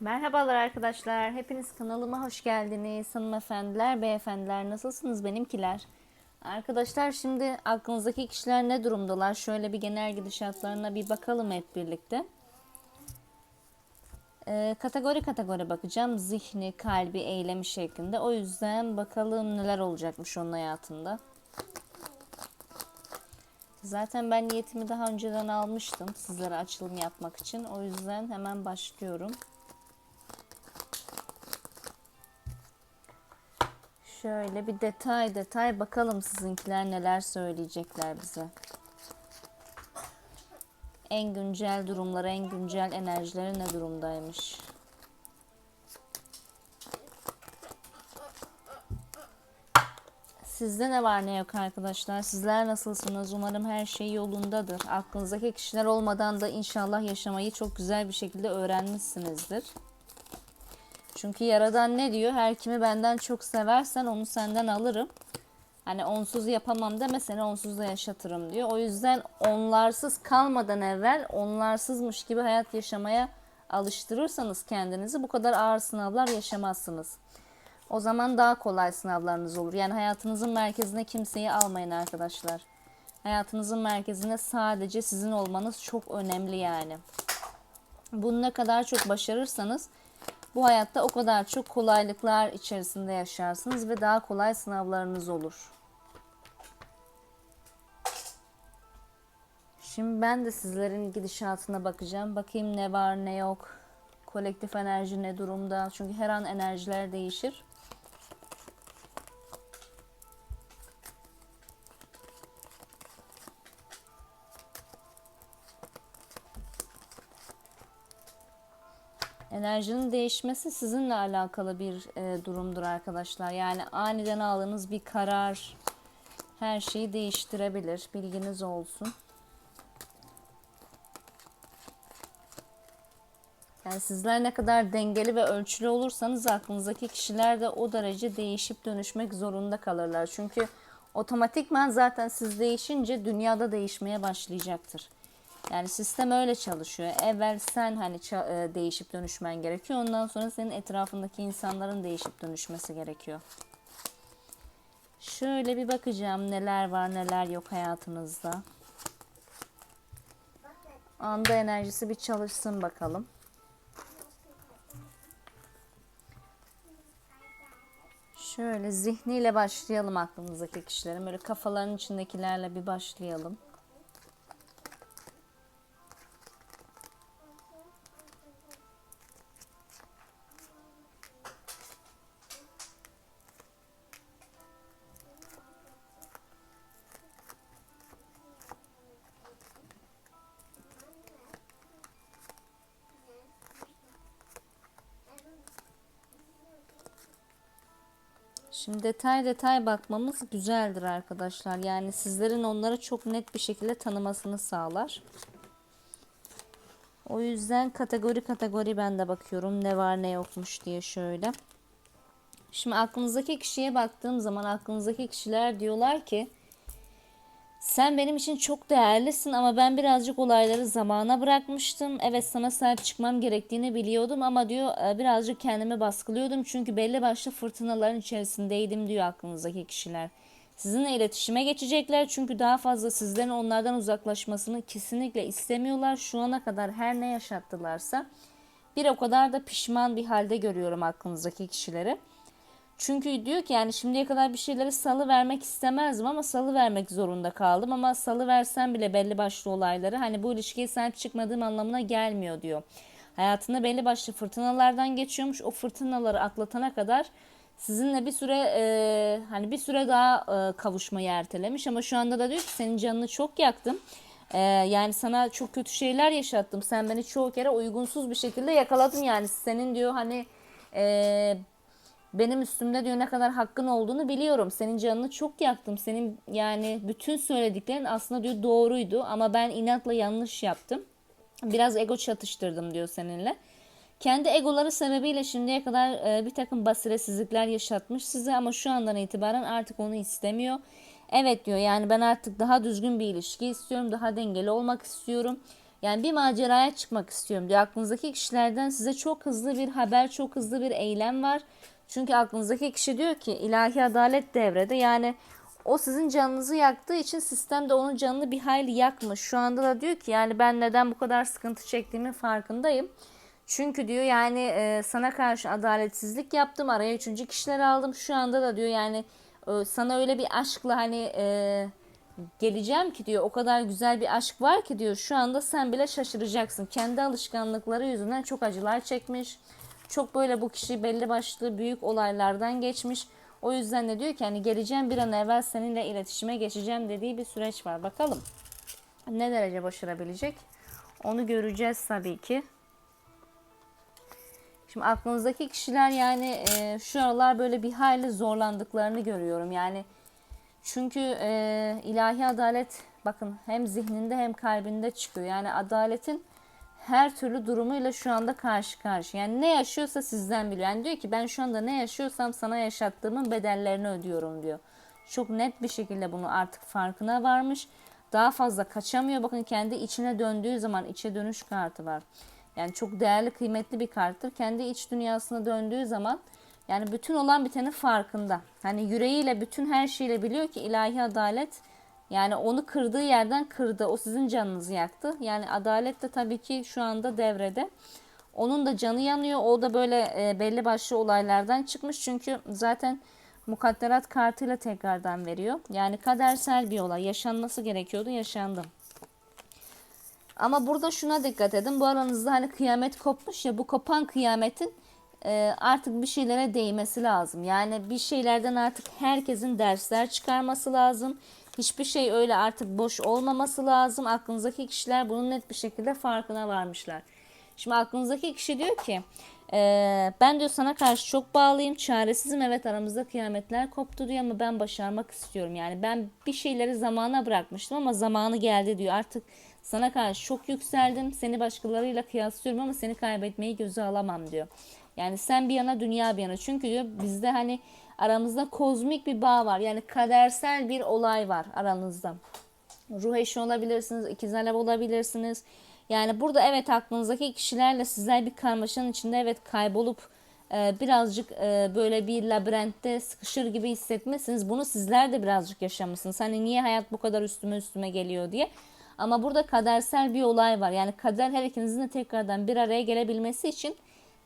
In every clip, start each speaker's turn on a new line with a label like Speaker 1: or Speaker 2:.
Speaker 1: Merhabalar arkadaşlar. Hepiniz kanalıma hoş geldiniz. Hanımefendiler, beyefendiler nasılsınız benimkiler? Arkadaşlar şimdi aklınızdaki kişiler ne durumdalar? Şöyle bir genel gidişatlarına bir bakalım hep birlikte. Ee, kategori kategori bakacağım. Zihni, kalbi, eylemi şeklinde. O yüzden bakalım neler olacakmış onun hayatında. Zaten ben niyetimi daha önceden almıştım sizlere açılım yapmak için. O yüzden hemen başlıyorum. Şöyle bir detay detay bakalım sizinkiler neler söyleyecekler bize. En güncel durumları, en güncel enerjileri ne durumdaymış? Sizde ne var ne yok arkadaşlar? Sizler nasılsınız? Umarım her şey yolundadır. Aklınızdaki kişiler olmadan da inşallah yaşamayı çok güzel bir şekilde öğrenmişsinizdir. Çünkü Yaradan ne diyor? Her kimi benden çok seversen onu senden alırım. Hani onsuz yapamam deme seni onsuz da yaşatırım diyor. O yüzden onlarsız kalmadan evvel onlarsızmış gibi hayat yaşamaya alıştırırsanız kendinizi bu kadar ağır sınavlar yaşamazsınız. O zaman daha kolay sınavlarınız olur. Yani hayatınızın merkezine kimseyi almayın arkadaşlar. Hayatınızın merkezine sadece sizin olmanız çok önemli yani. Bunu ne kadar çok başarırsanız bu hayatta o kadar çok kolaylıklar içerisinde yaşarsınız ve daha kolay sınavlarınız olur. Şimdi ben de sizlerin gidişatına bakacağım. Bakayım ne var ne yok. Kolektif enerji ne durumda? Çünkü her an enerjiler değişir. Enerjinin değişmesi sizinle alakalı bir e, durumdur arkadaşlar. Yani aniden aldığınız bir karar her şeyi değiştirebilir. Bilginiz olsun. Yani sizler ne kadar dengeli ve ölçülü olursanız aklınızdaki kişiler de o derece değişip dönüşmek zorunda kalırlar. Çünkü otomatikman zaten siz değişince dünyada değişmeye başlayacaktır. Yani sistem öyle çalışıyor. Evvel sen hani e, değişip dönüşmen gerekiyor. Ondan sonra senin etrafındaki insanların değişip dönüşmesi gerekiyor. Şöyle bir bakacağım neler var neler yok hayatınızda. Anda enerjisi bir çalışsın bakalım. Şöyle zihniyle başlayalım aklımızdaki kişilerin. Böyle kafaların içindekilerle bir başlayalım. Detay detay bakmamız güzeldir arkadaşlar. Yani sizlerin onları çok net bir şekilde tanımasını sağlar. O yüzden kategori kategori ben de bakıyorum ne var ne yokmuş diye şöyle. Şimdi aklınızdaki kişiye baktığım zaman aklınızdaki kişiler diyorlar ki sen benim için çok değerlisin ama ben birazcık olayları zamana bırakmıştım. Evet sana sahip çıkmam gerektiğini biliyordum ama diyor "e, birazcık kendimi baskılıyordum. Çünkü belli başlı fırtınaların içerisindeydim diyor aklınızdaki kişiler. Sizinle iletişime geçecekler çünkü daha fazla sizlerin onlardan uzaklaşmasını kesinlikle istemiyorlar. Şu ana kadar her ne yaşattılarsa bir o kadar da pişman bir halde görüyorum aklınızdaki kişileri. Çünkü diyor ki yani şimdiye kadar bir şeyleri salı vermek istemezdim ama salı vermek zorunda kaldım ama salı versem bile belli başlı olayları hani bu ilişkiye sahip çıkmadığım anlamına gelmiyor diyor. Hayatında belli başlı fırtınalardan geçiyormuş. O fırtınaları atlatana kadar sizinle bir süre e, hani bir süre daha e, kavuşmayı ertelemiş ama şu anda da diyor ki senin canını çok yaktım. E, yani sana çok kötü şeyler yaşattım. Sen beni çoğu kere uygunsuz bir şekilde yakaladın yani senin diyor hani e, benim üstümde diyor ne kadar hakkın olduğunu biliyorum. Senin canını çok yaktım. Senin yani bütün söylediklerin aslında diyor doğruydu ama ben inatla yanlış yaptım. Biraz ego çatıştırdım diyor seninle. Kendi egoları sebebiyle şimdiye kadar e, bir takım basiretsizlikler yaşatmış size ama şu andan itibaren artık onu istemiyor. Evet diyor yani ben artık daha düzgün bir ilişki istiyorum. Daha dengeli olmak istiyorum. Yani bir maceraya çıkmak istiyorum diyor. Aklınızdaki kişilerden size çok hızlı bir haber, çok hızlı bir eylem var. Çünkü aklınızdaki kişi diyor ki ilahi adalet devrede. Yani o sizin canınızı yaktığı için sistem de onun canını bir hayli yakmış. Şu anda da diyor ki yani ben neden bu kadar sıkıntı çektiğimin farkındayım. Çünkü diyor yani e, sana karşı adaletsizlik yaptım. Araya üçüncü kişiler aldım. Şu anda da diyor yani e, sana öyle bir aşkla hani e, geleceğim ki diyor o kadar güzel bir aşk var ki diyor şu anda sen bile şaşıracaksın. Kendi alışkanlıkları yüzünden çok acılar çekmiş. Çok böyle bu kişi belli başlı büyük olaylardan geçmiş. O yüzden de diyor ki hani geleceğim bir an evvel seninle iletişime geçeceğim dediği bir süreç var. Bakalım ne derece başarabilecek? Onu göreceğiz tabii ki. Şimdi aklınızdaki kişiler yani e, şu aralar böyle bir hayli zorlandıklarını görüyorum. Yani çünkü e, ilahi adalet bakın hem zihninde hem kalbinde çıkıyor. Yani adaletin her türlü durumuyla şu anda karşı karşı. Yani ne yaşıyorsa sizden biliyor. Yani diyor ki ben şu anda ne yaşıyorsam sana yaşattığımın bedellerini ödüyorum diyor. Çok net bir şekilde bunu artık farkına varmış. Daha fazla kaçamıyor. Bakın kendi içine döndüğü zaman içe dönüş kartı var. Yani çok değerli, kıymetli bir karttır. Kendi iç dünyasına döndüğü zaman yani bütün olan bitenin farkında. Hani yüreğiyle bütün her şeyle biliyor ki ilahi adalet yani onu kırdığı yerden kırdı. O sizin canınızı yaktı. Yani adalet de tabii ki şu anda devrede. Onun da canı yanıyor. O da böyle e, belli başlı olaylardan çıkmış. Çünkü zaten mukadderat kartıyla tekrardan veriyor. Yani kadersel bir olay. Yaşanması gerekiyordu. Yaşandı. Ama burada şuna dikkat edin. Bu aranızda hani kıyamet kopmuş ya bu kopan kıyametin e, artık bir şeylere değmesi lazım. Yani bir şeylerden artık herkesin dersler çıkarması lazım. Hiçbir şey öyle artık boş olmaması lazım. Aklınızdaki kişiler bunun net bir şekilde farkına varmışlar. Şimdi aklınızdaki kişi diyor ki e, ben diyor sana karşı çok bağlıyım, çaresizim. Evet aramızda kıyametler koptu diyor ama ben başarmak istiyorum. Yani ben bir şeyleri zamana bırakmıştım ama zamanı geldi diyor. Artık sana karşı çok yükseldim. Seni başkalarıyla kıyaslıyorum ama seni kaybetmeyi göze alamam diyor. Yani sen bir yana dünya bir yana. Çünkü diyor bizde hani aramızda kozmik bir bağ var. Yani kadersel bir olay var aranızda. Ruh eşi olabilirsiniz, ikizler olabilirsiniz. Yani burada evet aklınızdaki kişilerle sizler bir karmaşanın içinde evet kaybolup e, birazcık e, böyle bir labirentte sıkışır gibi hissetmesiniz. Bunu sizler de birazcık yaşamışsınız. Hani niye hayat bu kadar üstüme üstüme geliyor diye. Ama burada kadersel bir olay var. Yani kader her ikinizin de tekrardan bir araya gelebilmesi için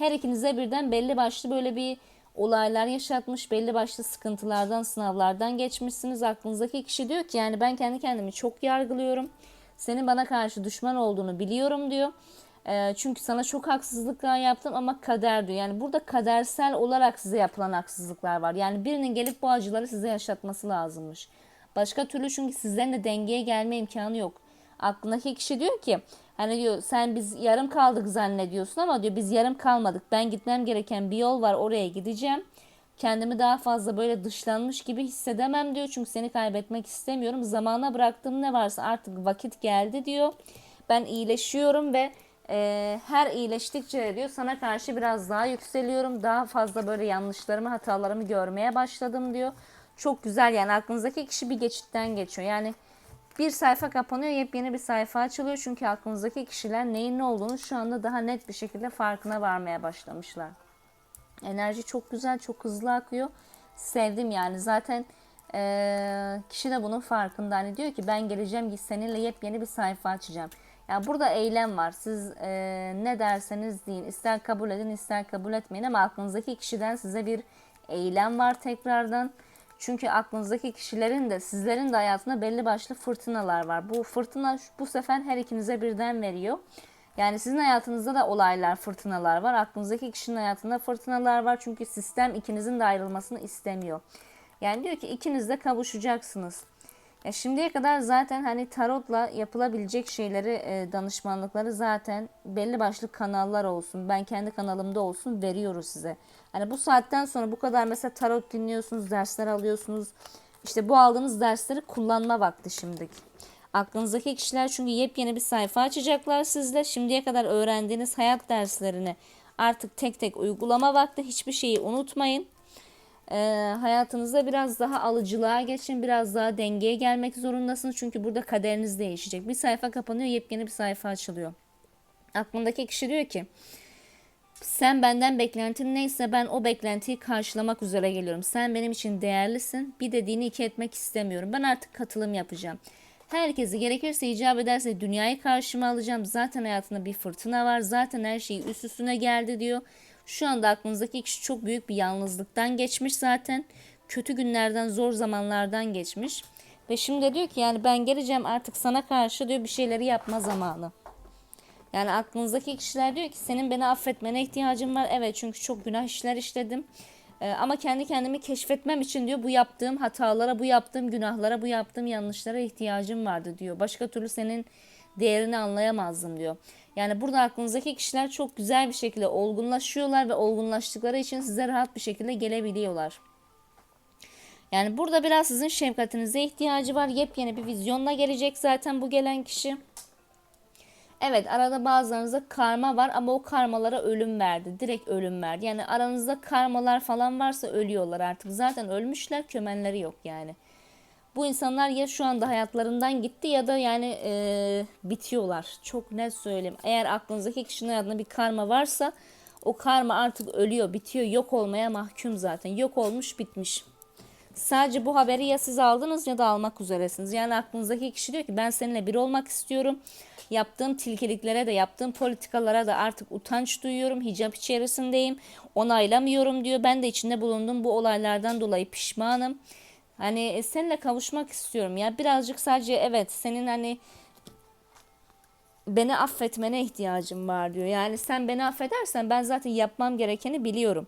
Speaker 1: her ikinize birden belli başlı böyle bir olaylar yaşatmış, belli başlı sıkıntılardan, sınavlardan geçmişsiniz. Aklınızdaki kişi diyor ki yani ben kendi kendimi çok yargılıyorum. Senin bana karşı düşman olduğunu biliyorum diyor. E, çünkü sana çok haksızlıklar yaptım ama kader diyor. Yani burada kadersel olarak size yapılan haksızlıklar var. Yani birinin gelip bu acıları size yaşatması lazımmış. Başka türlü çünkü sizlerin de dengeye gelme imkanı yok. Aklındaki kişi diyor ki hani diyor sen biz yarım kaldık zannediyorsun ama diyor biz yarım kalmadık. Ben gitmem gereken bir yol var oraya gideceğim. Kendimi daha fazla böyle dışlanmış gibi hissedemem diyor. Çünkü seni kaybetmek istemiyorum. Zamana bıraktığım ne varsa artık vakit geldi diyor. Ben iyileşiyorum ve e, her iyileştikçe diyor sana karşı biraz daha yükseliyorum. Daha fazla böyle yanlışlarımı, hatalarımı görmeye başladım diyor. Çok güzel yani aklınızdaki kişi bir geçitten geçiyor. Yani bir sayfa kapanıyor, yepyeni bir sayfa açılıyor. Çünkü aklınızdaki kişiler neyin ne olduğunu şu anda daha net bir şekilde farkına varmaya başlamışlar. Enerji çok güzel, çok hızlı akıyor. Sevdim yani. Zaten e, kişi de bunun farkında. Hani diyor ki ben geleceğim seninle yepyeni bir sayfa açacağım. Yani burada eylem var. Siz e, ne derseniz deyin. ister kabul edin ister kabul etmeyin ama aklınızdaki kişiden size bir eylem var tekrardan. Çünkü aklınızdaki kişilerin de sizlerin de hayatında belli başlı fırtınalar var. Bu fırtına bu sefer her ikinize birden veriyor. Yani sizin hayatınızda da olaylar, fırtınalar var. Aklınızdaki kişinin hayatında fırtınalar var. Çünkü sistem ikinizin de ayrılmasını istemiyor. Yani diyor ki ikiniz de kavuşacaksınız. Ya şimdiye kadar zaten hani tarotla yapılabilecek şeyleri, e, danışmanlıkları zaten belli başlı kanallar olsun. Ben kendi kanalımda olsun veriyoruz size. Hani bu saatten sonra bu kadar mesela tarot dinliyorsunuz, dersler alıyorsunuz. İşte bu aldığınız dersleri kullanma vakti şimdiki. Aklınızdaki kişiler çünkü yepyeni bir sayfa açacaklar sizle. Şimdiye kadar öğrendiğiniz hayat derslerini artık tek tek uygulama vakti. Hiçbir şeyi unutmayın. E, hayatınızda biraz daha alıcılığa geçin, biraz daha dengeye gelmek zorundasınız. Çünkü burada kaderiniz değişecek. Bir sayfa kapanıyor, yepyeni bir sayfa açılıyor. Aklındaki kişi diyor ki sen benden beklentin neyse ben o beklentiyi karşılamak üzere geliyorum. Sen benim için değerlisin. Bir dediğini iki etmek istemiyorum. Ben artık katılım yapacağım. Herkesi gerekirse icap ederse dünyayı karşıma alacağım. Zaten hayatında bir fırtına var. Zaten her şey üst üstüne geldi diyor. Şu anda aklınızdaki kişi çok büyük bir yalnızlıktan geçmiş zaten. Kötü günlerden, zor zamanlardan geçmiş. Ve şimdi diyor ki yani ben geleceğim artık sana karşı diyor bir şeyleri yapma zamanı. Yani aklınızdaki kişiler diyor ki senin beni affetmene ihtiyacım var. Evet çünkü çok günah işler işledim. Ee, ama kendi kendimi keşfetmem için diyor bu yaptığım hatalara, bu yaptığım günahlara, bu yaptığım yanlışlara ihtiyacım vardı diyor. Başka türlü senin değerini anlayamazdım diyor. Yani burada aklınızdaki kişiler çok güzel bir şekilde olgunlaşıyorlar ve olgunlaştıkları için size rahat bir şekilde gelebiliyorlar. Yani burada biraz sizin şefkatinize ihtiyacı var. Yepyeni bir vizyonla gelecek zaten bu gelen kişi. Evet arada bazılarınızda karma var ama o karmalara ölüm verdi. Direkt ölüm verdi. Yani aranızda karmalar falan varsa ölüyorlar artık. Zaten ölmüşler kömenleri yok yani. Bu insanlar ya şu anda hayatlarından gitti ya da yani e, bitiyorlar. Çok net söyleyeyim. Eğer aklınızdaki kişinin hayatında bir karma varsa o karma artık ölüyor, bitiyor, yok olmaya mahkum zaten. Yok olmuş, bitmiş. Sadece bu haberi ya siz aldınız ya da almak üzeresiniz. Yani aklınızdaki kişi diyor ki ben seninle bir olmak istiyorum. Yaptığım tilkiliklere de yaptığım politikalara da artık utanç duyuyorum. Hicap içerisindeyim. Onaylamıyorum diyor. Ben de içinde bulunduğum bu olaylardan dolayı pişmanım. Hani e, seninle kavuşmak istiyorum ya. Birazcık sadece evet senin hani beni affetmene ihtiyacım var diyor. Yani sen beni affedersen ben zaten yapmam gerekeni biliyorum.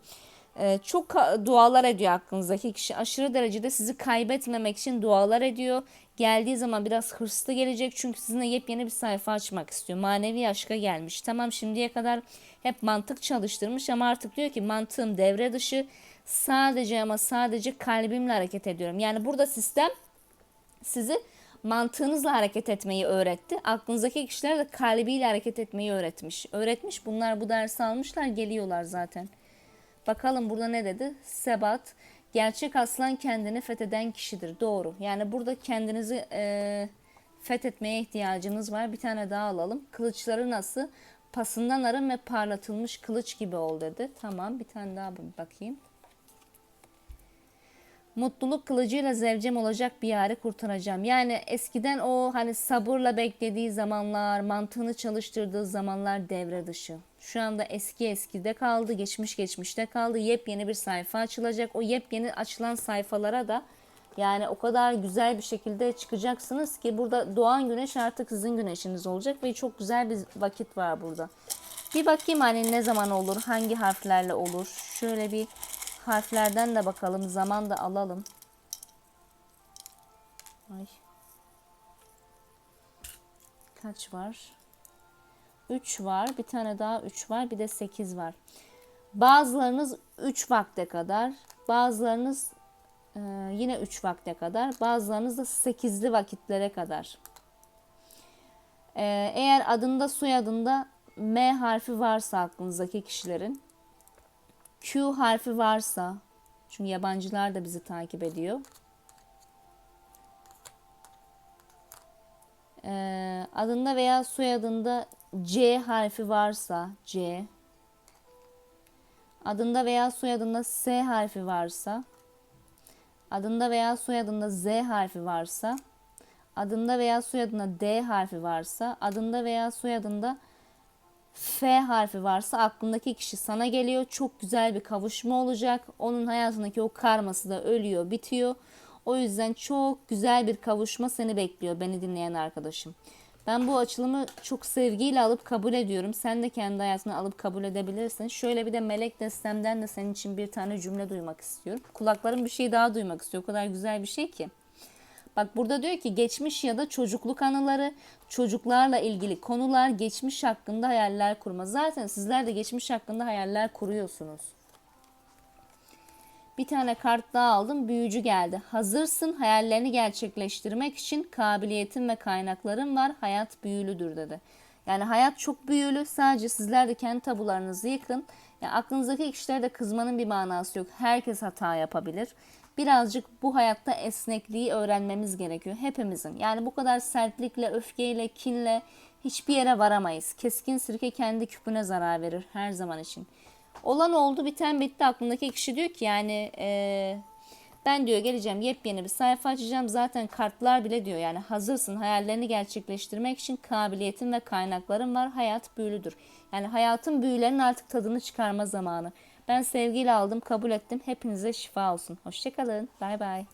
Speaker 1: Ee, çok dualar ediyor aklınızdaki kişi. Aşırı derecede sizi kaybetmemek için dualar ediyor. Geldiği zaman biraz hırslı gelecek çünkü sizinle yepyeni bir sayfa açmak istiyor. Manevi aşka gelmiş. Tamam şimdiye kadar hep mantık çalıştırmış ama artık diyor ki mantığım devre dışı. Sadece ama sadece kalbimle hareket ediyorum. Yani burada sistem sizi mantığınızla hareket etmeyi öğretti. Aklınızdaki kişiler de kalbiyle hareket etmeyi öğretmiş. Öğretmiş. Bunlar bu dersi almışlar, geliyorlar zaten. Bakalım burada ne dedi? Sebat, gerçek aslan kendini fetheden kişidir. Doğru. Yani burada kendinizi e, fethetmeye ihtiyacınız var. Bir tane daha alalım. Kılıçları nasıl? Pasından arın ve parlatılmış kılıç gibi ol dedi. Tamam bir tane daha bakayım. Mutluluk kılıcıyla zevcem olacak bir yeri kurtaracağım. Yani eskiden o hani sabırla beklediği zamanlar, mantığını çalıştırdığı zamanlar devre dışı. Şu anda eski eskide kaldı, geçmiş geçmişte kaldı. Yepyeni bir sayfa açılacak. O yepyeni açılan sayfalara da yani o kadar güzel bir şekilde çıkacaksınız ki burada doğan güneş artık sizin güneşiniz olacak ve çok güzel bir vakit var burada. Bir bakayım hani ne zaman olur, hangi harflerle olur. Şöyle bir harflerden de bakalım. Zaman da alalım. Ay. Kaç var? 3 var. Bir tane daha 3 var. Bir de 8 var. Bazılarınız 3 vakte kadar. Bazılarınız e, yine 3 vakte kadar. Bazılarınız da 8'li vakitlere kadar. E, eğer adında soyadında M harfi varsa aklınızdaki kişilerin Q harfi varsa çünkü yabancılar da bizi takip ediyor. Ee, adında veya soyadında C harfi varsa C adında veya soyadında S harfi varsa adında veya soyadında Z harfi varsa adında veya soyadında D harfi varsa adında veya soyadında F harfi varsa aklındaki kişi sana geliyor. Çok güzel bir kavuşma olacak. Onun hayatındaki o karması da ölüyor, bitiyor. O yüzden çok güzel bir kavuşma seni bekliyor beni dinleyen arkadaşım. Ben bu açılımı çok sevgiyle alıp kabul ediyorum. Sen de kendi hayatına alıp kabul edebilirsin. Şöyle bir de melek destemden de senin için bir tane cümle duymak istiyorum. Kulaklarım bir şey daha duymak istiyor. O kadar güzel bir şey ki. Bak burada diyor ki geçmiş ya da çocukluk anıları, çocuklarla ilgili konular, geçmiş hakkında hayaller kurma. Zaten sizler de geçmiş hakkında hayaller kuruyorsunuz. Bir tane kart daha aldım. Büyücü geldi. Hazırsın hayallerini gerçekleştirmek için kabiliyetin ve kaynakların var. Hayat büyülüdür dedi. Yani hayat çok büyülü. Sadece sizler de kendi tabularınızı yıkın. Yani aklınızdaki kişilere de kızmanın bir manası yok. Herkes hata yapabilir. Birazcık bu hayatta esnekliği öğrenmemiz gerekiyor hepimizin. Yani bu kadar sertlikle, öfkeyle, kinle hiçbir yere varamayız. Keskin sirke kendi küpüne zarar verir her zaman için. Olan oldu, biten bitti. Aklındaki kişi diyor ki yani eee, ben diyor geleceğim yepyeni bir sayfa açacağım. Zaten kartlar bile diyor yani hazırsın hayallerini gerçekleştirmek için kabiliyetin ve kaynakların var. Hayat büyülüdür. Yani hayatın büyülerinin artık tadını çıkarma zamanı. Ben sevgiyle aldım, kabul ettim. Hepinize şifa olsun. Hoşçakalın. Bay bay.